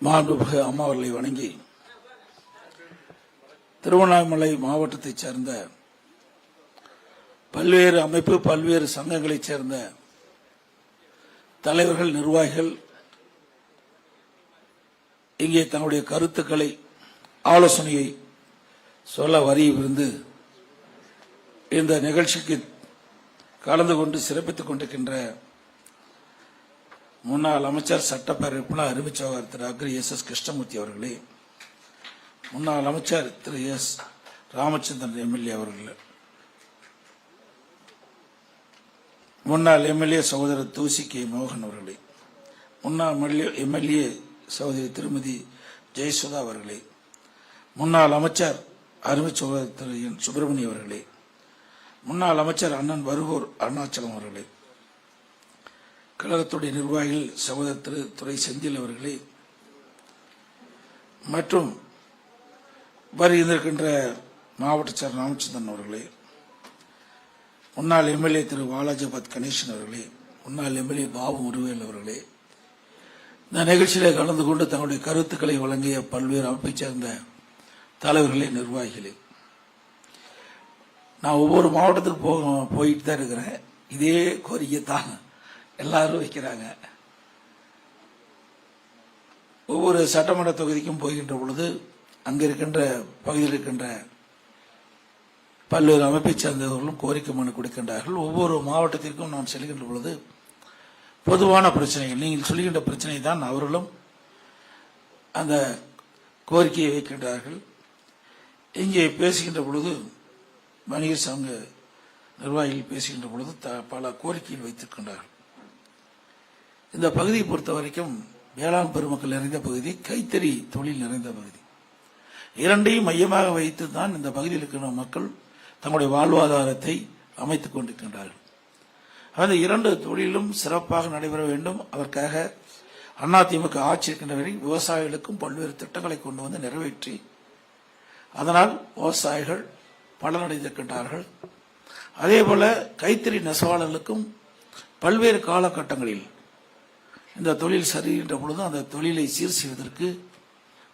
மாண்புமிகு அம்மாவர்களை வணங்கி திருவண்ணாமலை மாவட்டத்தைச் சேர்ந்த பல்வேறு அமைப்பு பல்வேறு சங்கங்களைச் சேர்ந்த தலைவர்கள் நிர்வாகிகள் இங்கே தங்களுடைய கருத்துக்களை ஆலோசனையை சொல்ல வரியிருந்து இந்த நிகழ்ச்சிக்கு கலந்து கொண்டு சிறப்பித்துக் கொண்டிருக்கின்ற முன்னாள் அமைச்சர் சட்டப்பேரவை உறுப்பினர் அறிவிச்சவர் திரு அக்ரி எஸ் எஸ் கிருஷ்ணமூர்த்தி அவர்களே முன்னாள் அமைச்சர் திரு எஸ் ராமச்சந்திரன் எம்எல்ஏ அவர்கள் முன்னாள் எம்எல்ஏ சகோதரர் தூசி கே மோகன் அவர்களே முன்னாள் எம்எல்ஏ சகோதரி திருமதி ஜெயசுதா அவர்களே முன்னாள் அமைச்சர் அருமை சகோதரர் திரு என் சுப்பிரமணிய அவர்களே முன்னாள் அமைச்சர் அண்ணன் வருகூர் அருணாச்சலம் அவர்களே கழகத்துடைய நிர்வாகிகள் சகோதரர் திரு துறை செந்தில் அவர்களே மற்றும் வருகின்றிருக்கின்ற மாவட்ட செயலர் ராமச்சந்திரன் அவர்களே முன்னாள் எம்எல்ஏ திரு வாலாஜபாத் கணேசன் அவர்களே முன்னாள் எம்எல்ஏ பாபு முருவேல் அவர்களே இந்த நிகழ்ச்சியில் கலந்து கொண்டு தங்களுடைய கருத்துக்களை வழங்கிய பல்வேறு அமைப்பைச் சேர்ந்த தலைவர்களே நிர்வாகிகளே. நான் ஒவ்வொரு மாவட்டத்துக்கு போக போயிட்டு தான் இருக்கிறேன். இதே கோரிக்கை தான் எல்லாரும் வைக்கிறாங்க. ஒவ்வொரு சட்டமன்ற தொகுதிக்கும் போகின்ற பொழுது அங்க இருக்கின்ற பகுதியில் இருக்கின்ற பல்வேறு அமைப்பைச் சேர்ந்தவர்களும் கோரிக்கை மனு கொடுக்கின்றார்கள். ஒவ்வொரு மாவட்டத்திற்கும் நான் செல்கின்ற பொழுது பொதுவான பிரச்சனைகள் நீங்கள் சொல்கின்ற பிரச்சனை தான் அவர்களும் அந்த கோரிக்கையை வைக்கின்றார்கள். இங்கே பேசுகின்ற பொழுது வணிகர் சங்க நிர்வாகிகள் பேசுகின்ற பொழுது பல கோரிக்கைகள் வைத்திருக்கின்றார்கள். இந்த பகுதியை பொறுத்த வரைக்கும் வேளாண் பெருமக்கள் நிறைந்த பகுதி கைத்தறி தொழில் நிறைந்த பகுதி. இரண்டையும் மையமாக வைத்து தான் இந்த பகுதியில் இருக்கிற மக்கள் தங்களுடைய வாழ்வாதாரத்தை அமைத்துக் கொண்டிருக்கின்றார்கள். அந்த இரண்டு தொழிலும் சிறப்பாக நடைபெற வேண்டும். அதற்காக அதிமுக ஆட்சி இருக்கின்ற வரை விவசாயிகளுக்கும் பல்வேறு திட்டங்களை கொண்டு வந்து நிறைவேற்றி அதனால் விவசாயிகள் பலனடைந்திருக்கின்றார்கள். அதே போல கைத்தறி நெசவாளர்களுக்கும் பல்வேறு காலகட்டங்களில் இந்த தொழில் சரிகின்ற பொழுது அந்த தொழிலை சீர் செய்வதற்கு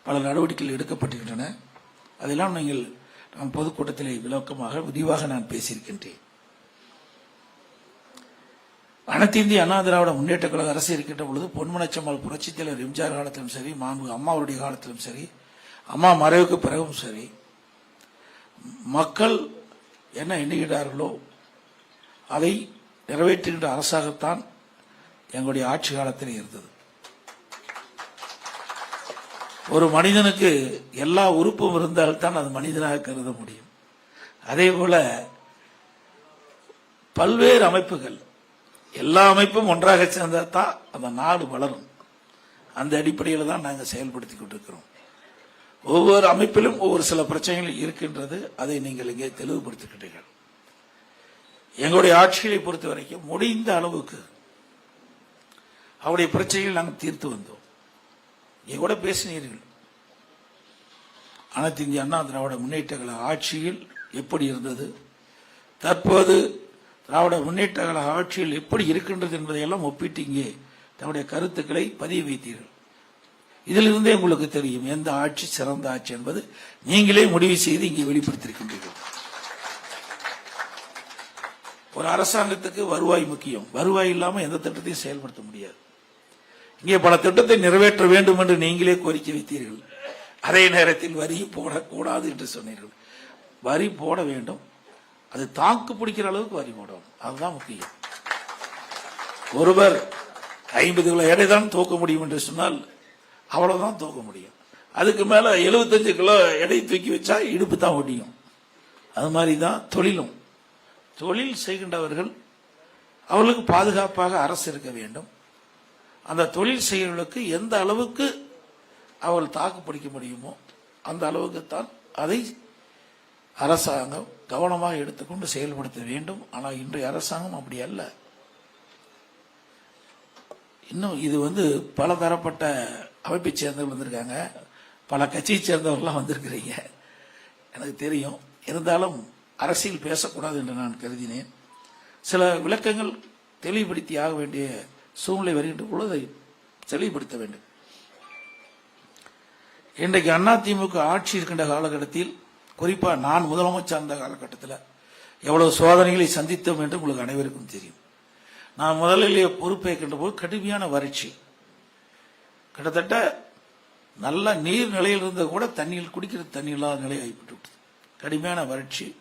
பல நடவடிக்கைகள் எடுக்கப்பட்டிருக்கின்றன. அதெல்லாம் நீங்கள் நான் பொதுக்கூட்டத்திலே விளக்கமாக விரிவாக நான் பேசியிருக்கின்றேன். அனைத்து இந்திய அண்ணா திராவிட முன்னேற்ற கழக அரசு இருக்கின்ற பொழுது பொன்மனச்சம்மாள் புரட்சித் தலைவர் எம்ஜிஆர் காலத்திலும் சரி மாண்பு அம்மாவுடைய காலத்திலும் சரி அம்மா மறைவுக்கு பிறகும் சரி மக்கள் என்ன எண்ணுகிறார்களோ அதை நிறைவேற்றுகின்ற அரசாகத்தான் எங்களுடைய ஆட்சி காலத்தில் இருந்தது. ஒரு மனிதனுக்கு எல்லா உறுப்பும் இருந்தால்தான் அது மனிதனாக கருத முடியும். அதே போல பல்வேறு அமைப்புகள் எல்லா அமைப்பும் ஒன்றாக சேர்ந்தால் தான் அந்த நாடு வளரும். அந்த அடிப்படையில் தான் நாங்கள் செயல்படுத்தி கொண்டிருக்கிறோம். ஒவ்வொரு அமைப்பிலும் ஒவ்வொரு சில பிரச்சனைகள் இருக்கின்றது. அதை நீங்கள் இங்கே தெளிவுபடுத்துகின்றீர்கள் எங்களுடைய ஆட்சிகளை பொறுத்த வரைக்கும் முடிந்த அளவுக்கு அவருடைய பிரச்சனைகள் நாங்கள் தீர்த்து வந்தோம். என் கூட பேசினீர்கள். அனைத்து இந்திய அண்ணா திராவிட முன்னேற்ற கழக ஆட்சியில் எப்படி இருந்தது? தற்போது திராவிட முன்னேற்ற கழக ஆட்சியில் எப்படி இருக்கின்றது என்பதையெல்லாம் ஒப்பிட்டு இங்கே தன்னுடைய கருத்துக்களை பதிவு வைத்தீர்கள். இதிலிருந்தே உங்களுக்கு தெரியும் எந்த ஆட்சி சிறந்த ஆட்சி என்பது நீங்களே முடிவு செய்து இங்கே வெளிப்படுத்தியிருக்கின்றீர்கள். ஒரு அரசாங்கத்துக்கு வருவாய் முக்கியம். வருவாய் இல்லாமல் எந்த திட்டத்தையும் செயல்படுத்த முடியாது. இங்கே பல திட்டத்தை நிறைவேற்ற வேண்டும் என்று நீங்களே கோரிக்கை வைத்தீர்கள். அதே நேரத்தில் வரி போடக்கூடாது என்று சொன்னீர்கள். வரி போட வேண்டும். அது தாக்கு பிடிக்கிற அளவுக்கு வரி போடணும். அதுதான் முக்கியம். ஒருவர் ஐம்பது கிலோ எடை தான் தூக்க முடியும் என்று சொன்னால் அவ்வளவுதான் தூக்க முடியும். அதுக்கு மேல 75 கிலோ எடை தூக்கி வச்சா இடுப்பு தான் ஒடியும். அது மாதிரி தான் தொழிலும். தொழில் செய்கின்றவர்கள் அவர்களுக்கு பாதுகாப்பாக அரசு இருக்க வேண்டும். அந்த தொழில் செய்கிறவர்களுக்கு எந்த அளவுக்கு அவர்கள் தாக்கு பிடிக்க முடியுமோ அந்த அளவுக்கு தான் அதை அரசாங்கம் கவனமாக எடுத்துக்கொண்டு செயல்படுத்த வேண்டும். ஆனால் இன்றைய அரசாங்கம் அப்படி அல்ல. இன்னும் இது வந்து பல தரப்பட்ட அமைப்பை சேர்ந்தவர்கள் வந்திருக்காங்க. பல கட்சியை சேர்ந்தவர்கள்லாம் வந்திருக்கிறீங்க. எனக்கு தெரியும். இருந்தாலும் அரசியல் பேசக்கூடாது என்று நான் கருதினேன். சில விளக்கங்கள் தெளிவுபடுத்தி ஆக வேண்டிய சூழ்நிலை வருகின்ற பொழுது அதை தெளிவுபடுத்த வேண்டும். இன்றைக்கு அதிமுக ஆட்சி இருக்கின்ற காலகட்டத்தில் குறிப்பாக நான் முதலமைச்சர் இருந்த காலகட்டத்தில் எவ்வளவு சோதனைகளை சந்தித்தோம் என்று உங்களுக்கு அனைவருக்கும் தெரியும். நான் முதலிலேயே பொறுப்பேற்கின்ற போது கடுமையான வறட்சி. கிட்டத்தட்ட நல்ல நீர் நிலையில் இருந்த கூட தண்ணியில் குடிக்கிற தண்ணி இல்லாத நிலை ஆகிவிட்டு விட்டது. கடுமையான வறட்சி.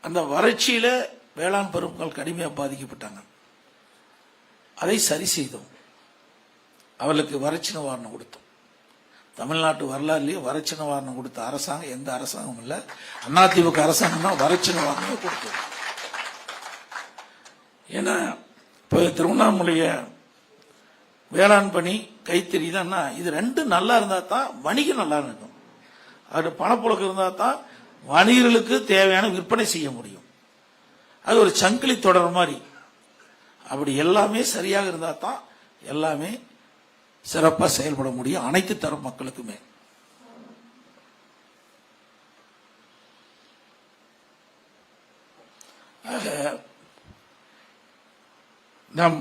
அந்த வறட்சியில வேளாண் பருவங்கள் கடுமையாக பாதிக்கப்பட்டாங்க. அதை சரி செய்தோம். அவளுக்கு வரட்சணை வாரணம் கொடுத்தோம். தமிழ்நாட்டு வரலாறுலயே வரட்சணை வாரணம் கொடுத்த அரசாங்கம் எந்த அரசாங்கமும் இல்ல. அதிமுக அரசாங்கம் தான் வரட்சணை வாரணம் கொடுத்தோம் ஏன்னா இப்போ திருவண்ணாமலைய வேளாண் பணி கைத்தறி தான் இது ரெண்டும் நல்லா இருந்தா தான் வணிகம் நல்லா இருக்கும். அது பணப்புழக்கம் இருந்தா தான் வணிகர்களுக்கு தேவையான விற்பனை செய்ய முடியும். அது ஒரு சங்கிலி தொடர் மாதிரி. அப்படி எல்லாமே சரியாக இருந்தால் தான் எல்லாமே சிறப்பாக செயல்பட முடியும். அனைத்து தரம் மக்களுக்குமே. ஆக நம்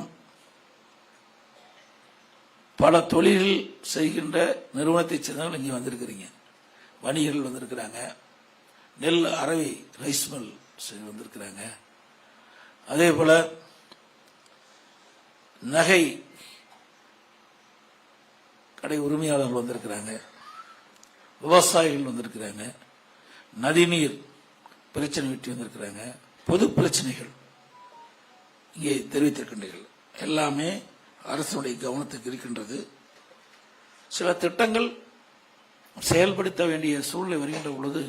பல தொழில்கள் செய்கின்ற நிறுவனத்தைச் சேர்ந்தவர்கள் இங்கே வந்திருக்கிறீங்க. வணிகர்கள் வந்திருக்கிறாங்க. நெல் அரவை ரைஸ் மில் வந்திருக்கிறாங்க. அதே போல நகை கடை உரிமையாளர்கள் வந்திருக்கிறாங்க விவசாயிகள் வந்திருக்கிறாங்க நதிநீர் பிரச்சனை வெட்டி வந்திருக்கிறாங்க பொது பிரச்சனைகள் இங்கே தெரிவித்திருக்கின்றீர்கள். எல்லாமே அரசுடைய கவனத்துக்கு இருக்கின்றது. சில திட்டங்கள் செயல்படுத்த வேண்டிய சூழ்நிலை வருகின்ற பொழுது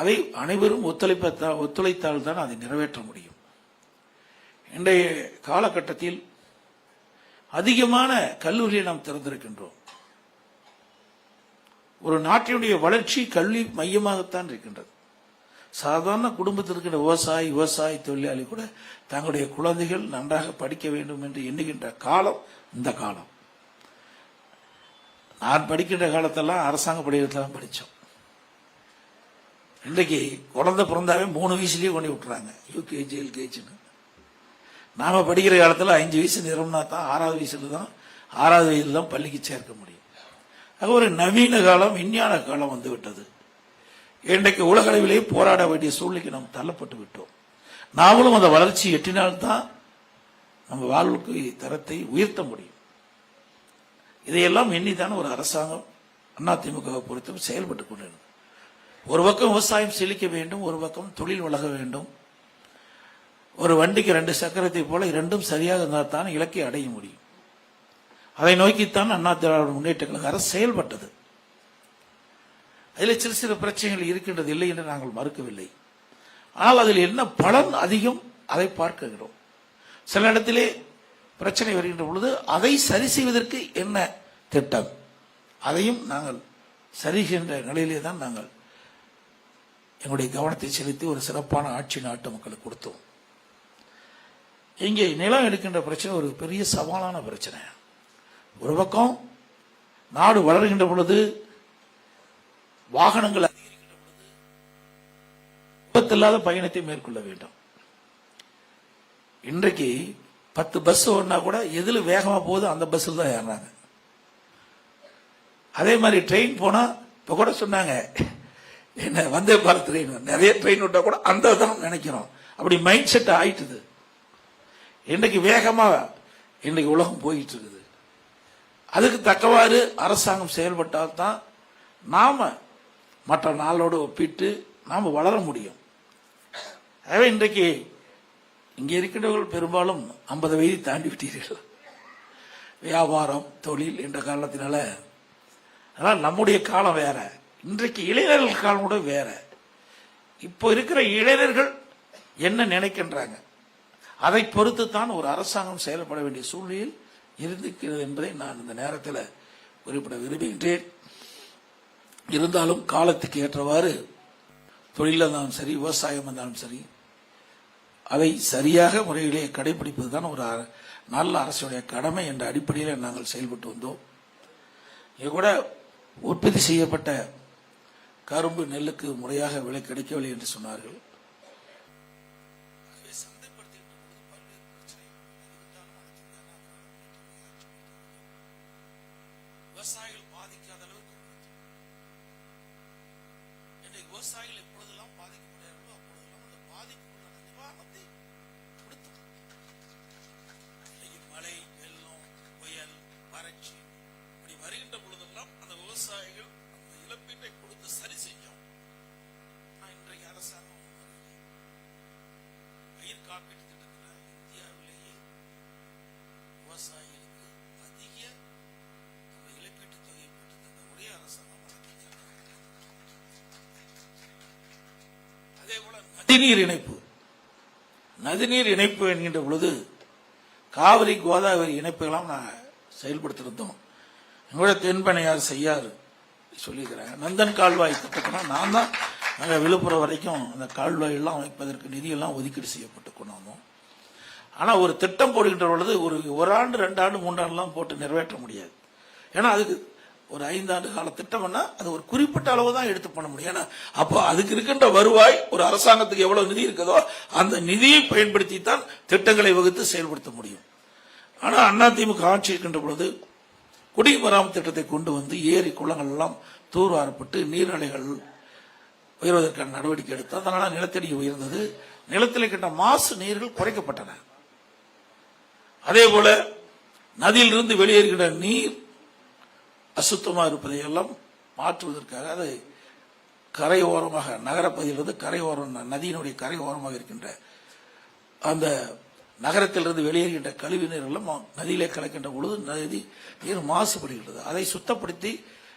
அதை அனைவரும் ஒத்துழைப்ப ஒத்துழைத்தால் தான் அதை நிறைவேற்ற முடியும். இன்றைய காலகட்டத்தில் அதிகமான கல்லூரியை நாம் திறந்திருக்கின்றோம். ஒரு நாட்டினுடைய வளர்ச்சி கல்வி மையமாகத்தான் இருக்கின்றது. சாதாரண குடும்பத்தில் இருக்கிற விவசாயி விவசாய தொழிலாளி கூட தங்களுடைய குழந்தைகள் நன்றாக படிக்க வேண்டும் என்று எண்ணுகின்ற காலம் இந்த காலம். நான் படிக்கின்ற காலத்தெல்லாம் அரசாங்க பள்ளியில் தான் படித்தோம். இன்றைக்கு குழந்தை பிறந்தாவே மூணு வயசுலேயே கொண்டு விட்டுறாங்க. யூகேஜி எல்கேஜின்னு நாம படிக்கிற காலத்துல அஞ்சு வயசு நிரம்பினா தான் ஆறாவது வயசுல தான் ஆறாவது வயசுல தான் பள்ளிக்கு சேர்க்க முடியும். ஆக ஒரு நவீன காலம் விஞ்ஞான காலம் வந்து விட்டது. இன்றைக்கு உலக போராட வேண்டிய சூழ்நிலைக்கு நாம் தள்ளப்பட்டு விட்டோம். நாமளும் அந்த வளர்ச்சி எட்டினால்தான் நம்ம வாழ்வுக்கு தரத்தை உயர்த்த முடியும். இதையெல்லாம் எண்ணித்தான ஒரு அரசாங்கம் அதிமுக பொறுத்தவரை செயல்பட்டுக் கொண்டிருந்தது ஒரு பக்கம் விவசாயம் செழிக்க வேண்டும் ஒரு பக்கம் தொழில் வளர வேண்டும். ஒரு வண்டிக்கு ரெண்டு சக்கரத்தை போல இரண்டும் சரியாக இருந்தால் தான் இலக்கை அடைய முடியும். அதை நோக்கித்தான் அண்ணா திராவிட முன்னேற்ற கழக அரசு செயல்பட்டது. அதில் சிறு சிறு பிரச்சனைகள் இருக்கின்றது இல்லை என்று நாங்கள் மறுக்கவில்லை. ஆனால் அதில் என்ன பலன் அதிகம் அதை பார்க்கிறோம். சில இடத்திலே பிரச்சனை வருகின்ற பொழுது அதை சரி செய்வதற்கு என்ன திட்டம்? அதையும் நாங்கள் சரி செய்கின்ற நிலையிலே தான் நாங்கள் எங்களுடைய கவனத்தை செலுத்தி ஒரு சிறப்பான ஆட்சி நாட்டு மக்களுக்கு கொடுத்தோம். இங்கே நிலம் எடுக்கின்ற பிரச்சனை ஒரு பெரிய சவாலான பிரச்சனை. ஒரு பக்கம் நாடு வளர்கின்ற பொழுது வாகனங்கள் அதிகரிக்கின்ற பொழுது விபத்தில்லாத பயணத்தை மேற்கொள்ள வேண்டும். இன்றைக்கு பத்து பஸ் ஓடினா கூட எதில் வேகமா போகுதோ அந்த பஸ்ஸில் தான் ஏறினாங்க அதே மாதிரி ட்ரெயின் போனா இப்ப கூட சொன்னாங்க என்ன வந்தே பாரத் ட்ரெயின் நிறைய ட்ரெயின் விட்டா கூட அந்த தான் நினைக்கிறோம். அப்படி மைண்ட் செட் ஆயிட்டுது. இன்றைக்கு வேகமா இன்றைக்கு உலகம் போயிட்டு இருக்குது அதுக்கு தக்கவாறு அரசாங்கம் செயல்பட்டால் தான் நாம மற்ற நாளோடு ஒப்பிட்டு நாம் வளர முடியும். ஆகவே இன்றைக்கு இங்கே இருக்கின்றவர்கள் பெரும்பாலும் ஐம்பது வயதை தாண்டி விட்டீர்கள். வியாபாரம் தொழில் என்ற காரணத்தினால. அதனால் நம்முடைய காலம் வேற. இன்றைக்கு இளைஞர்கள் காலம் கூட வேற. இப்போ இருக்கிற இளைஞர்கள் என்ன நினைக்கின்றாங்க? அதை பொறுத்து தான் ஒரு அரசாங்கம் செயல்பட வேண்டிய சூழ்நிலையில் இருந்திருக்கிறது என்பதை நான் இந்த நேரத்தில் குறிப்பிட விரும்புகின்றேன். இருந்தாலும் காலத்துக்கு ஏற்றவாறு தொழில் இருந்தாலும் சரி விவசாயம் இருந்தாலும் சரி அதை சரியாக முறையிலே கடைபிடிப்பது தான் ஒரு நல்ல அரசுடைய கடமை என்ற அடிப்படையில் நாங்கள் செயல்பட்டு வந்தோம். இங்கே கூட உற்பத்தி செய்யப்பட்ட கரும்பு நெல்லுக்கு முறையாக விலை கிடைக்கவில்லை என்று சொன்னார்கள் விவசாயிகள் பாதிக்காத அளவுக்கு கொடுத்தோம். இன்றைக்கு விவசாயிகள் எப்பொழுதெல்லாம் பாதிக்கப்படுகிறார்களோ அப்பொழுதெல்லாம் அந்த பாதிப்புக்குள்ளான நிவாரணத்தை நதிநீர் இணைப்பு. நதிநீர் இணைப்பு என்கின்ற பொழுது காவிரி கோதாவரி இணைப்புகளாம் நான் செயல்படுத்திருந்தோம். எங்களோட தென்பனையார் செய்யார் சொல்லியிருக்கிறாங்க நந்தன் கால்வாய் திட்டத்தினா நான் தான் நாங்கள் விழுப்புரம் வரைக்கும் அந்த கால்வாய் எல்லாம் அமைப்பதற்கு நிதியெல்லாம் ஒதுக்கீடு செய்யப்பட்டு கொண்டு வந்தோம். ஆனால் ஒரு திட்டம் போடுகின்ற பொழுது ஒரு ஒரு ஆண்டு ரெண்டு ஆண்டு மூன்றாண்டுலாம் போட்டு நிறைவேற்ற முடியாது. ஏன்னா அதுக்கு ஒரு ஐந்தாண்டு கால திட்டம்னா அது ஒரு குறிப்பிட்ட அளவு தான் எடுத்து பண்ண முடியும். ஏன்னா அப்போ அதுக்கு இருக்கின்ற வருவாய் ஒரு அரசாங்கத்துக்கு எவ்வளவு நிதி இருக்குதோ அந்த நிதியை பயன்படுத்தி தான் திட்டங்களை வகுத்து செயல்படுத்த முடியும். ஆனால் அதிமுக ஆட்சி இருக்கின்ற பொழுது குடிமராமத்து திட்டத்தை கொண்டு வந்து ஏரி குளங்கள் எல்லாம் தூர்வாரப்பட்டு நீர்நிலைகள் உயர்வதற்கான நடவடிக்கை எடுத்து அதனால நிலத்தடி உயர்ந்தது. நிலத்தில் கிட்ட மாசு நீர்கள் குறைக்கப்பட்டன. அதே போல நதியிலிருந்து வெளியேறுகின்ற நீர் அசுத்தமாக இருப்பதை எல்லாம் மாற்றுவதற்காக அது கரையோரமாக நகரப்பகுதியிலிருந்து கரையோரம் நதியினுடைய கரையோரமாக இருக்கின்ற அந்த நகரத்திலிருந்து வெளியேறுகின்ற கழிவு நீர் எல்லாம் நதியிலே கலக்கின்ற பொழுது நதி நீர் மாசுபடுகின்றது. அதை சுத்தப்படுத்தி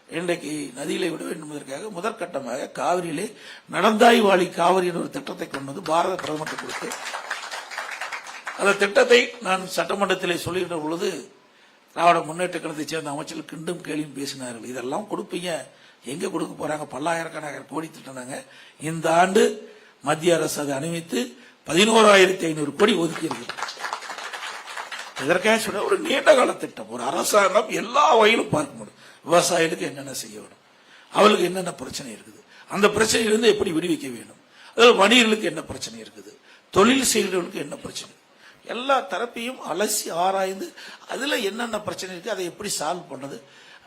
இன்றைக்கு நதியிலே விட வேண்டும் என்பதற்காக முதற்கட்டமாக காவிரியிலே நடந்தாய் வாழி காவிரி என்ற ஒரு திட்டத்தை கொண்டு வந்து பாரத பிரதமருக்கு கொடுத்து அந்த திட்டத்தை நான் சட்டமன்றத்திலே சொல்லுகின்ற பொழுது திராவிட முன்னேற்ற கழகத்தை சேர்ந்த அமைச்சர்கள் கிண்டும் கேள்வியும் பேசினார்கள். இதெல்லாம் கொடுப்பீங்க. எங்க கொடுக்க போறாங்க? பல்லாயிரக்கணக்கான கோடி திட்டினாங்க இந்த ஆண்டு மத்திய அரசு அதை அனுமதித்து பதினோராயிரத்தி ஐநூறு கோடி ஒதுக்கியிருக்கு. இதற்காக சொன்ன ஒரு நீண்ட கால திட்டம். ஒரு அரசாங்கம் எல்லா வகையிலும் பார்க்க முடியும். விவசாயிகளுக்கு என்னென்ன செய்ய வேணும் அவளுக்கு என்னென்ன பிரச்சனை இருக்குது? அந்த பிரச்சனையிலிருந்து எப்படி விடுவிக்க வேண்டும்? அதில் வணிகர்களுக்கு என்ன பிரச்சனை இருக்குது? தொழில் செய்கிறவர்களுக்கு என்ன பிரச்சனை? எல்லா தரப்பையும் அலசி ஆராய்ந்து அதில் என்னென்ன பிரச்சனை இருக்குது அதை எப்படி சால்வ் பண்ணுது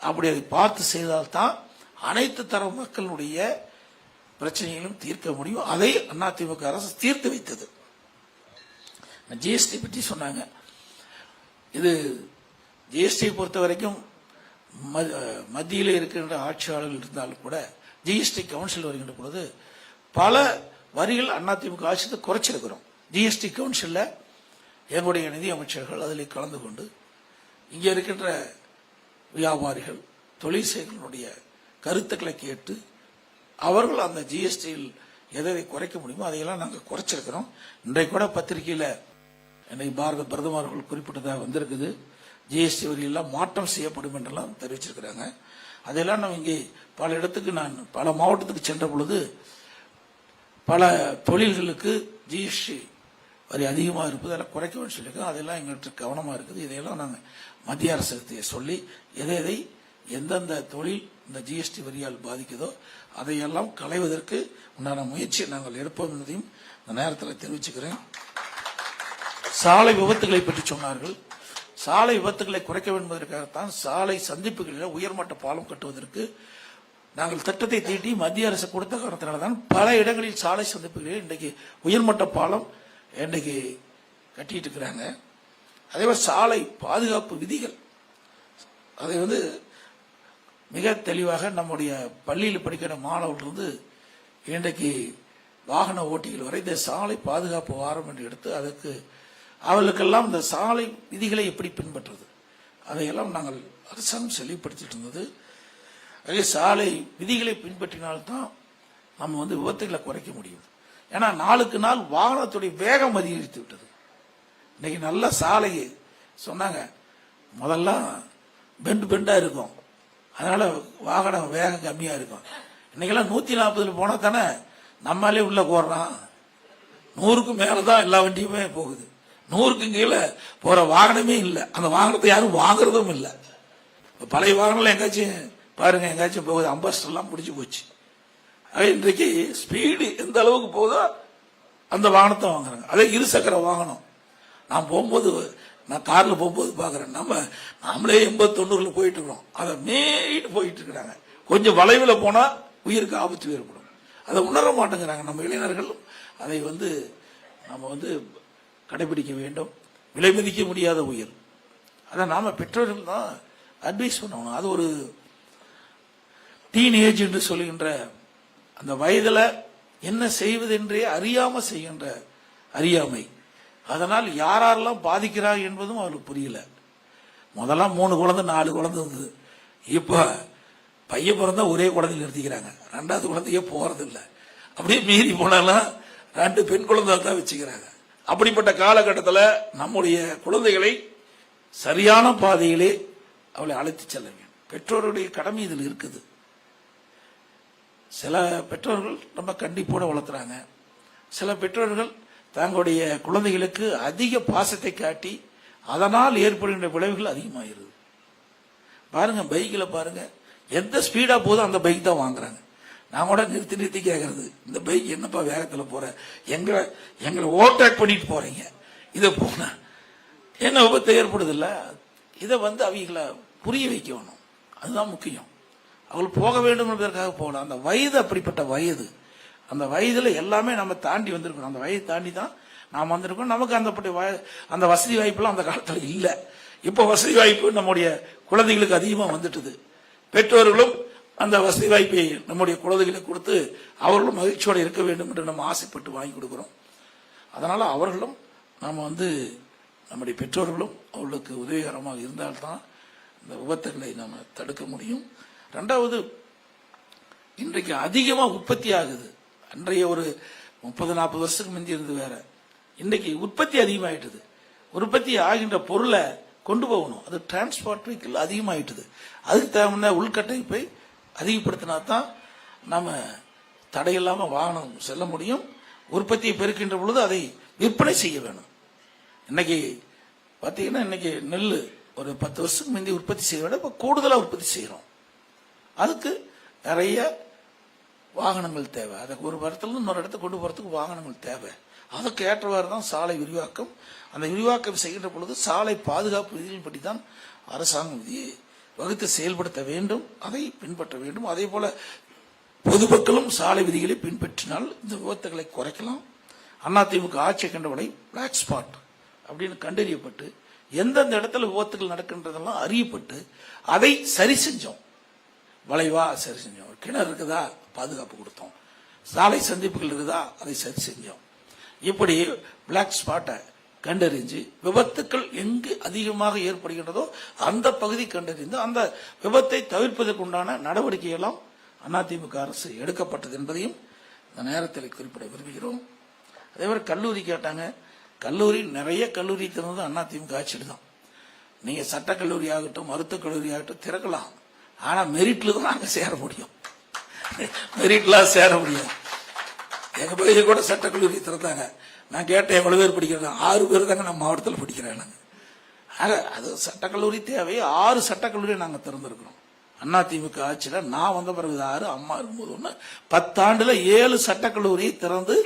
அப்படி அதை பார்த்து செய்தால்தான் அனைத்து தர மக்களுடைய பிரச்சனைகளும் தீர்க்க முடியும். அதை அதிமுக அரசு தீர்த்து வைத்தது. ஜிஎஸ்டி பற்றி சொன்னாங்க. இது ஜிஎஸ்டியை பொறுத்த வரைக்கும் மத்தியில் இருக்கின்ற ஆட்சியாளர்கள் இருந்தாலும் கூட ஜிஎஸ்டி கவுன்சில் வருகின்ற பொழுது பல வரிகள் அதிமுக ஆட்சியத்தை குறைச்சிருக்கிறோம். ஜிஎஸ்டி கவுன்சிலில் எங்களுடைய நிதி அமைச்சர்கள் அதில் கலந்து கொண்டு இங்கே இருக்கின்ற வியாபாரிகள் தொழில் செய்களுடைய கருத்துக்களை கேட்டு அவர்கள் அந்த ஜிஎஸ்டியில் எதை குறைக்க முடியுமோ அதையெல்லாம் நாங்கள் குறைச்சிருக்கிறோம். இன்றைக்கு கூட பத்திரிகையில் இன்னைக்கு பாரத பிரதமர்கள் குறிப்பிட்டதாக வந்திருக்குது. ஜிஎஸ்டி வரியெல்லாம் மாற்றம் செய்யப்படும் என்றெல்லாம் தெரிவிச்சிருக்கிறாங்க. அதெல்லாம் நான் இங்கே பல இடத்துக்கு நான் பல மாவட்டத்துக்கு சென்ற பொழுது பல தொழில்களுக்கு ஜிஎஸ்டி வரி அதிகமாக இருப்பது அதெல்லாம் குறைக்கணும்னு சொல்லியிருக்கோம் அதெல்லாம் எங்கள்கிட்ட கவனமாக இருக்குது. இதையெல்லாம் நாங்கள் மத்திய அரசுக்கு சொல்லி எதை எதை எந்தெந்த தொழில் இந்த ஜிஎஸ்டி வரியால் பாதிக்குதோ அதையெல்லாம் களைவதற்கு உண்டான முயற்சியை நாங்கள் எடுப்போம் என்பதையும் இந்த நேரத்தில் தெரிவிச்சுக்கிறேன். சாலை விபத்துகளை பற்றி சொன்னார்கள். சாலை விபத்துகளை குறைக்க வேண்டும் சாலை சந்திப்புகளில் உயர்மட்ட பாலம் கட்டுவதற்கு நாங்கள் திட்டத்தை தீட்டி மத்திய அரசு கொடுத்த காரணத்தினால்தான் பல இடங்களில் சாலை சந்திப்புகளில் இன்றைக்கு உயர்மட்ட பாலம் இன்றைக்கு கட்டிட்டு இருக்கிறாங்க அதே மாதிரி சாலை பாதுகாப்பு விதிகள். அதை வந்து மிக தெளிவாக நம்முடைய பள்ளியில் படிக்கிற மாணவர்கள் வந்து இன்றைக்கு வாகன ஓட்டிகள் வரை இந்த சாலை பாதுகாப்பு வாரம் என்று எடுத்து அதற்கு அவர்களுக்கெல்லாம் இந்த சாலை விதிகளை எப்படி பின்பற்றுவது? அதையெல்லாம் நாங்கள் அரசாங்கம் செழிப்படுத்திட்டு இருந்தது. அதே சாலை விதிகளை பின்பற்றினால்தான் நம்ம வந்து விபத்துகளை குறைக்க முடியும். ஏன்னா நாளுக்கு நாள் வாகனத்துடைய வேகம் அதிகரித்து விட்டது. இன்னைக்கு நல்ல சாலை சொன்னாங்க முதல்ல பெண்டு பெண்டா இருக்கும். அதனால வாகனம் வேகம் கம்மியா இருக்கும். இன்னைக்கெல்லாம் நூத்தி நாற்பதுல போனா தானே நம்மளே உள்ள போடுறான் நூறுக்கு மேலதான் எல்லா வண்டியுமே போகுது. நூறுக்கு கீழே போற வாகனமே இல்லை. அந்த வாகனத்தை யாரும் வாங்குறதும் இல்லை. பழைய வாகனம்ல எங்காச்சும் பாருங்க எங்காச்சும் போகுது. அம்பாஸ்டர் எல்லாம் போச்சு. இன்றைக்கு ஸ்பீடு எந்த அளவுக்கு போகுதோ அந்த வாகனத்தை வாங்குறாங்க. அதே இருசக்கர வாகனம். நான் போகும்போது நான் காரில் போகும்போது பார்க்குறேன். நம்ம நாமளே எண்பது தொண்ணூறில் போயிட்டு இருக்கிறோம் அதை மேயிட்டு போயிட்டு இருக்கிறாங்க கொஞ்சம் வளைவில் போனால் உயிருக்கு ஆபத்து ஏற்படும். அதை உணர மாட்டேங்கிறாங்க. நம்ம இளைஞர்கள் அதை வந்து நம்ம வந்து கடைபிடிக்க வேண்டும். விலை மதிக்க முடியாத உயிர். அதை நாம் பெற்றோர்கள் தான் அட்வைஸ் பண்ணணும். அது ஒரு டீன் ஏஜ் என்று சொல்லுகின்ற அந்த வயதுல என்ன செய்வதென்றே அறியாம செய்கின்ற அறியாமை. அதனால் யாரெல்லாம் பாதிக்கிறார் என்பதும் அவருக்கு புரியல. முதல்லாம் மூணு குழந்தை நாலு குழந்தை இருந்தது. இப்போ பையன் பிறந்தா ஒரே குழந்தை நிறுத்திக்கிறாங்க. ரெண்டாவது குழந்தையே போறது இல்லை அப்படியே மீறி போனாலும் ரெண்டு பெண் குழந்தை தான் வச்சுக்கிறாங்க. அப்படிப்பட்ட காலகட்டத்தில் நம்முடைய குழந்தைகளை சரியான பாதையிலே அவளை அழைத்து செல்ல வேண்டும் பெற்றோருடைய கடமை இதில் இருக்குது. சில பெற்றோர்கள் ரொம்ப கண்டிப்போட வளர்த்துறாங்க. சில பெற்றோர்கள் தங்களுடைய குழந்தைகளுக்கு அதிக பாசத்தை காட்டி அதனால் ஏற்படுகின்ற விளைவுகள் அதிகமாகிறது பாருங்க பைக்கில் பாருங்க எந்த ஸ்பீடா போதும் அந்த பைக் தான் வாங்குறாங்க. நான் கூட நிறுத்தி நிறுத்தி கேட்கறது இந்த பைக் என்னப்பா வேகத்தில் போற? எங்களை எங்களை ஓவர்டேக் பண்ணிட்டு போறீங்க. இதை போனா என்ன விபத்து ஏற்படுது இல்லை இதை வந்து அவங்கள புரிய வைக்கணும். அதுதான் முக்கியம். அவள் போக வேண்டும் என்பதற்காக போகலாம் அந்த வயது அப்படிப்பட்ட வயது. அந்த வயதுல எல்லாமே நம்ம தாண்டி வந்திருக்கணும். அந்த வயது தாண்டி தான் நாம் வந்திருக்கோம். நமக்கு அந்த வய- அந்த வசதி வாய்ப்புலாம் அந்த காலத்தில் இல்லை. இப்போ வசதி வாய்ப்பு நம்முடைய குழந்தைகளுக்கு அதிகமாக வந்துட்டுது. பெற்றோர்களும் அந்த வசதி வாய்ப்பை நம்முடைய குழந்தைகளுக்கு கொடுத்து அவர்களும் மகிழ்ச்சியோடு இருக்க வேண்டும் என்று நம்ம ஆசைப்பட்டு வாங்கி கொடுக்குறோம். அதனால் அவர்களும் நாம் வந்து நம்முடைய பெற்றோர்களும் அவர்களுக்கு உதவிகரமாக இருந்தால்தான் இந்த விபத்துகளை நாம் தடுக்க முடியும். ரெண்டாவது இன்றைக்கு அதிகமா உற்பத்தி ஆகுது. அன்றைய ஒரு முப்பது நாற்பது வருஷத்துக்கு முந்தி இருந்து வேற. இன்னைக்கு உற்பத்தி அதிகமாயிட்டுது. உற்பத்தி ஆகின்ற பொருளை கொண்டு போகணும். அது டிரான்ஸ்போர்ட் வெஹிக்கிள் அதிகமாயிட்டுது. அதுக்கு தேவையான உள்கட்டமைப்பை அதிகப்படுத்தினா தான் நம்ம தடையில்லாம வாகனம் செல்ல முடியும். உற்பத்தியை பெருக்கின்ற பொழுது அதை விற்பனை செய்ய வேணும். இன்னைக்கு பார்த்தீங்கன்னா இன்னைக்கு நெல் ஒரு பத்து வருஷத்துக்கு முந்தி உற்பத்தி செய்ய விட இப்போ கூடுதலாக உற்பத்தி செய்கிறோம் அதுக்கு நிறைய வாகனங்கள் தேவை. அதுக்கு ஒரு இடத்துல இன்னொரு இடத்துக்கு கொண்டு போகிறதுக்கு வாகனங்கள் தேவை. அதுக்கு ஏற்றவாறு தான் சாலை விரிவாக்கம். அந்த விரிவாக்கம் செய்கின்ற பொழுது சாலை பாதுகாப்பு விதிகளின்படி தான் அரசாங்கம் விதியை வகுத்து செயல்படுத்த வேண்டும் அதை பின்பற்ற வேண்டும். அதே போல பொதுமக்களும் சாலை விதிகளை பின்பற்றினால் இந்த விபத்துகளை குறைக்கலாம். அதிமுக ஆட்சி கண்டவனை பிளாக் ஸ்பாட் அப்படின்னு கண்டறியப்பட்டு எந்தெந்த இடத்துல விபத்துகள் நடக்கின்றதெல்லாம் அறியப்பட்டு அதை சரி செஞ்சோம். வளைவா சரி செஞ்சோம். கிணறு இருக்குதா? பாதுகாப்பு கொடுத்தோம். சாலை சந்திப்புகள் இருக்குதா? அதை சரி செஞ்சோம். இப்படி பிளாக் ஸ்பாட்டை கண்டறிஞ்சு விபத்துக்கள் எங்கு அதிகமாக ஏற்படுகின்றதோ அந்த பகுதி கண்டறிந்து அந்த விபத்தை தவிர்ப்பதற்குண்டான நடவடிக்கையெல்லாம் அதிமுக அரசு எடுக்கப்பட்டது என்பதையும் இந்த நேரத்தில் குறிப்பிட விரும்புகிறோம். அதே மாதிரி கல்லூரி கேட்டாங்க. கல்லூரி நிறைய கல்லூரி திறந்தது அதிமுக ஆட்சியில் தான் நீங்க சட்டக்கல்லூரி ஆகட்டும் மருத்துவக் கல்லூரி ஆகட்டும் திறக்கலாம். ஆனா மெரிட்ல தான் நாங்கள் சேர முடியும். மெரிட்லாம் சேர முடியும். எங்க பகுதியில் கூட சட்டக்கல்லூரி திறந்தாங்க. நான் கேட்டேன் எவ்வளவு பேர் படிக்கிறாங்க? ஆறு பேர் தாங்க நம்ம மாவட்டத்தில் படிக்கிறாங்க ஆக அது சட்டக்கல்லூரி தேவை. ஆறு சட்டக்கல்லூரி நாங்க திறந்திருக்கிறோம். திமுக ஆட்சியில் நான் வந்த பிறகு ஆறு அம்மா இருக்கும்போது ஒன்று பத்தாண்டுல ஏழு சட்டக்கல்லூரியை திறந்து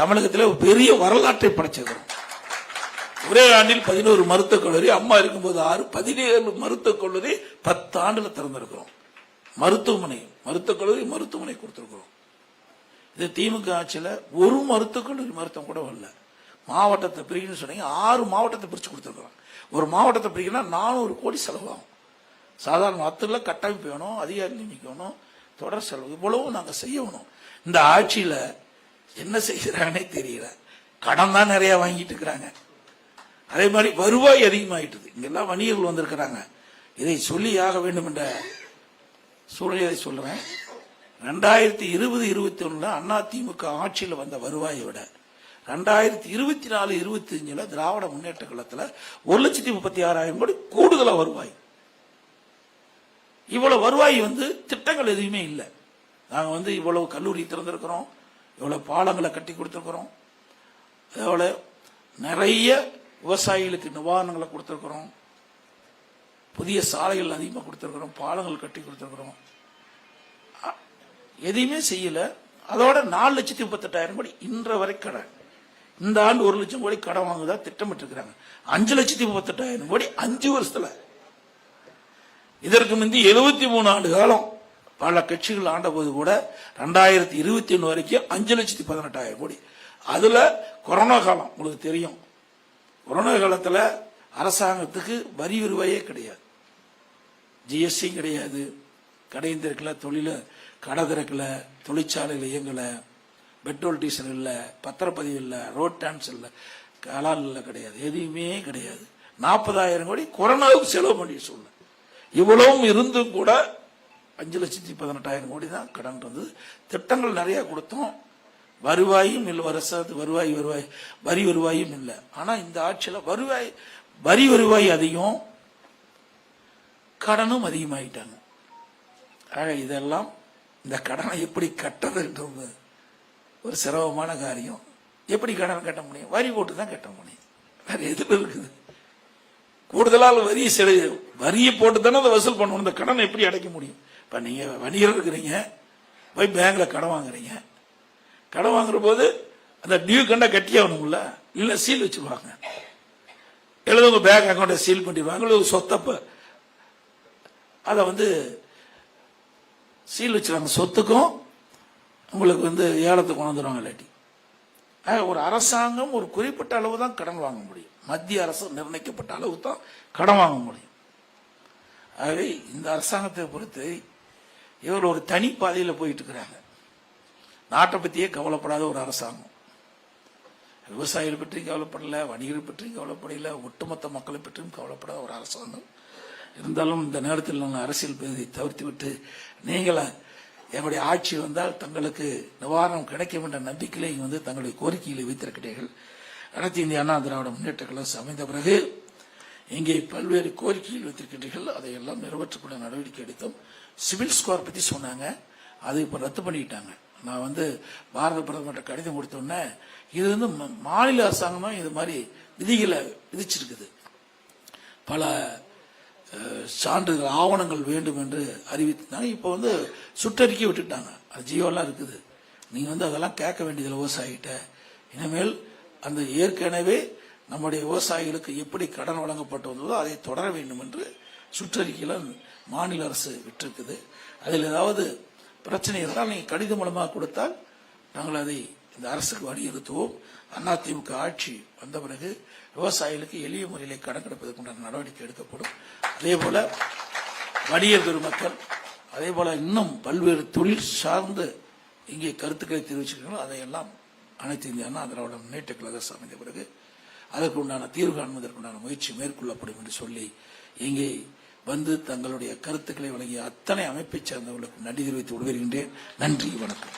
தமிழகத்தில் ஒரு பெரிய வரலாற்றை படைச்சிருக்கிறோம். ஒரே ஆண்டில் பதினோரு மருத்துவக் கல்லூரி அம்மா இருக்கும்போது ஆறு பதினேழு மருத்துவக் கல்லூரி பத்தாண்டுல திறந்திருக்கிறோம். மருத்துவமனை மருத்துவக் கல்லூரி மருத்துவமனை கொடுத்திருக்கிறோம். இது திமுக ஆட்சியில் ஒரு மருத்துவக் கல்லூரி மருத்துவம் கூட வரல. மாவட்டத்தை பிரிக்கணும்னு சொன்னீங்க ஆறு மாவட்டத்தை பிரித்து கொடுத்துருக்குறாங்க ஒரு மாவட்டத்தை பிரிக்கணும்னா நானூறு கோடி செலவாகும். சாதாரண அத்துல கட்டமைப்பு வேணும் அதிகாரி நியமிக்கணும் தொடர் செலவு இவ்வளவும் நாங்கள் செய்யணும் இந்த ஆட்சியில் என்ன செய்கிறாங்கன்னே தெரியல. கடன் தான் நிறையா வாங்கிட்டு இருக்கிறாங்க. அதே மாதிரி வருவாய் அதிகமாயிட்டது. இங்கெல்லாம் வணிகர்கள் வந்திருக்கிறாங்க. இதை சொல்லி ஆக வேண்டும் என்ற சூழ்நிலை சொல்றேன். ரெண்டாயிரத்தி இருபது இருபத்தி அண்ணா அதிமுக ஆட்சியில் வந்த வருவாயை விட ரெண்டாயிரத்தி இருபத்தி நாலு இருபத்தி அஞ்சுல திராவிட முன்னேற்ற கழகத்தில் ஒரு லட்சத்தி முப்பத்தி ஆறாயிரம் கோடி கூடுதலாக வருவாய். இவ்வளவு வருவாய் வந்து திட்டங்கள் எதுவுமே இல்லை. நாங்கள் வந்து இவ்வளவு கல்லூரி திறந்திருக்கிறோம். இவ்வளவு பாலங்களை கட்டி கொடுத்துருக்குறோம். அதோட நிறைய விவசாயிகளுக்கு நிவாரணங்களை கொடுத்துருக்குறோம். புதிய சாலைகள் அதிகமாக கொடுத்துருக்குறோம். பாலங்கள் கட்டி கொடுத்துருக்குறோம். எதையுமே செய்யலை. அதோட நாலு லட்சத்தி முப்பத்தெட்டாயிரம் கோடி இன்ற வரை கடன் இந்த ஆண்டு ஒரு லட்சம் கோடி கடன் வாங்குதா திட்டமிட்டு இருக்கிறாங்க அஞ்சு லட்சத்தி முப்பத்தெட்டாயிரம் கோடி அஞ்சு வருஷத்துல. இதற்கு முந்தி எழுபத்தி மூணு ஆண்டு காலம் பல கட்சிகள் ஆண்ட போது கூட ரெண்டாயிரத்தி இருபத்தி ஒன்று வரைக்கும் அஞ்சு லட்சத்தி பதினெட்டாயிரம் கோடி. அதுல கொரோனா காலம் உங்களுக்கு தெரியும். கொரோனா காலத்துல அரசாங்கத்துக்கு வரி வருவாயே கிடையாது. ஜிஎஸ்டி கிடையாது. கடை திறக்கல தொழில கடை திறக்கல தொழிற்சாலையில் இயங்கல பெட்ரோல் டீசல் இல்லை பத்திரப்பதிவு இல்லை ரோட் டான்ஸ் இல்லை கலால் இல்லை கிடையாது. எதுவுமே கிடையாது. நாற்பதாயிரம் கோடி கொரோனாவுக்கு செலவு பண்ணி சொல்ல இவ்வளவும் இருந்தும் கூட அஞ்சு லட்சத்தி பதினெட்டாயிரம் கோடி தான் கடன் இருந்தது திட்டங்கள் நிறைய கொடுத்தோம். வருவாயும் இல்லை வருஷத்து வருவாய் வருவாய். வரி வருவாயும் இல்லை. ஆனா இந்த ஆட்சியில் வருவாய் வரி வருவாய் அதிகம் கடனும் அதிகமாயிட்டாங்க. ஆக இதெல்லாம் இந்த கடனை எப்படி கட்டுறதுன்றது ஒரு சிரமமான காரியம். எப்படி கடன் கட்ட முடியும்? வரி போட்டு தான் கட்ட முடியும். வேற எதுல இருக்குது? கூடுதலால் வரி செலு வரியை போட்டு தானே அதை வசூல் பண்ணணும். இந்த கடனை எப்படி அடைக்க முடியும்? இப்ப நீங்க வணிகர் இருக்கிறீங்க போய் பேங்க்ல கடன் வாங்குறீங்க. கடன் வாங்குற போது அந்த டியூ கண்டா கட்டியாகணும்ல? இல்ல சீல் வச்சிருவாங்க எழுத உங்க பேங்க் அக்கௌண்ட்டை சீல் பண்ணிடுவாங்க. இல்ல சொத்தப்ப அதை வந்து சீல் வச்சிருவாங்க. சொத்துக்கும் உங்களுக்கு வந்து ஏலத்துக்கு கொண்டு வந்துடுவாங்க இல்லாட்டி. ஒரு அரசாங்கம் ஒரு குறிப்பிட்ட அளவு தான் கடன் வாங்க முடியும். மத்திய அரசு நிர்ணயிக்கப்பட்ட அளவு தான் கடன் வாங்க முடியும். ஆகவே இந்த அரசாங்கத்தை பொறுத்து இவர் ஒரு தனி பாதையில் போயிட்டு இருக்கிறாங்க. நாட்டை பற்றியே கவலைப்படாத ஒரு அரசாங்கம். விவசாயிகள் பற்றியும் கவலைப்படல வணிகர்கள் பற்றியும் கவலைப்படல ஒட்டுமொத்த மக்களை பற்றியும் கவலைப்படாத ஒரு அரசாங்கம். இருந்தாலும் இந்த நேரத்தில் நான் அரசியல் பேதை தவிர்த்து விட்டு நீங்கள் எங்களுடைய ஆட்சி வந்தால் தங்களுக்கு நிவாரணம் கிடைக்கும் என்ற நம்பிக்கையிலே இங்கே வந்து தங்களுடைய கோரிக்கைகளை வைத்திருக்கிறீர்கள். அனைத்து இந்திய அண்ணா திராவிட முன்னேற்ற கழகம் அமைந்த பிறகு இங்கே பல்வேறு கோரிக்கைகள் வைத்திருக்கிறீர்கள். அதையெல்லாம் நிறைவேற்றக்கூடிய நடவடிக்கை எடுத்தோம். சிவில் ஸ்கோர் பற்றி சொன்னாங்க. அது இப்போ ரத்து பண்ணிட்டாங்க. நான் வந்து பாரத பிரதமர்கிட்ட கடிதம் கொடுத்தோன்னே இது வந்து மாநில அரசாங்கம் தான் இது மாதிரி விதிகளை விதிச்சிருக்குது. பல அஹ், சான்றுகள் ஆவணங்கள் வேண்டும் என்று அறிவித்தாங்க. இப்போ வந்து சுற்றறிக்கை விட்டுட்டாங்க. அது ஜியோலாம் இருக்குது. நீங்கள் வந்து அதெல்லாம் கேட்க வேண்டியதில்லை விவசாயிகிட்ட. இனிமேல் அந்த ஏற்கனவே நம்முடைய விவசாயிகளுக்கு எப்படி கடன் வழங்கப்பட்டு வந்ததோ அதை தொடர வேண்டும் என்று சுற்றறிக்கையில் மாநில அரசு விட்டிருக்குது. அதில் ஏதாவது பிரச்சனை இருந்தால் நீங்கள் கடிதம் மூலமாக கொடுத்தால் நாங்கள் அதை இந்த அரசுக்கு வலியுறுத்துவோம் அதிமுக ஆட்சி வந்த பிறகு விவசாயிகளுக்கு எளிய முறையில் கடன் கிடைப்பதற்குண்டான நடவடிக்கை எடுக்கப்படும். அதே போல வணிகர் பெருமக்கள் அதே போல இன்னும் பல்வேறு தொழில் சார்ந்து இங்கே கருத்துக்களை தெரிவிச்சிருக்கணும் அதையெல்லாம் அனைத்து இந்திய அண்ணா திராவிட முன்னேற்ற கழக அமைந்த பிறகு அதற்குண்டான தீர்வு காண்பதற்குண்டான முயற்சி மேற்கொள்ளப்படும் என்று சொல்லி இங்கே வந்து தங்களுடைய கருத்துக்களை வழங்கிய அத்தனை அமைப்பைச் சேர்ந்தவர்களுக்கு நன்றி தெரிவித்து விடுவிக்கின்றேன் நன்றி வணக்கம்.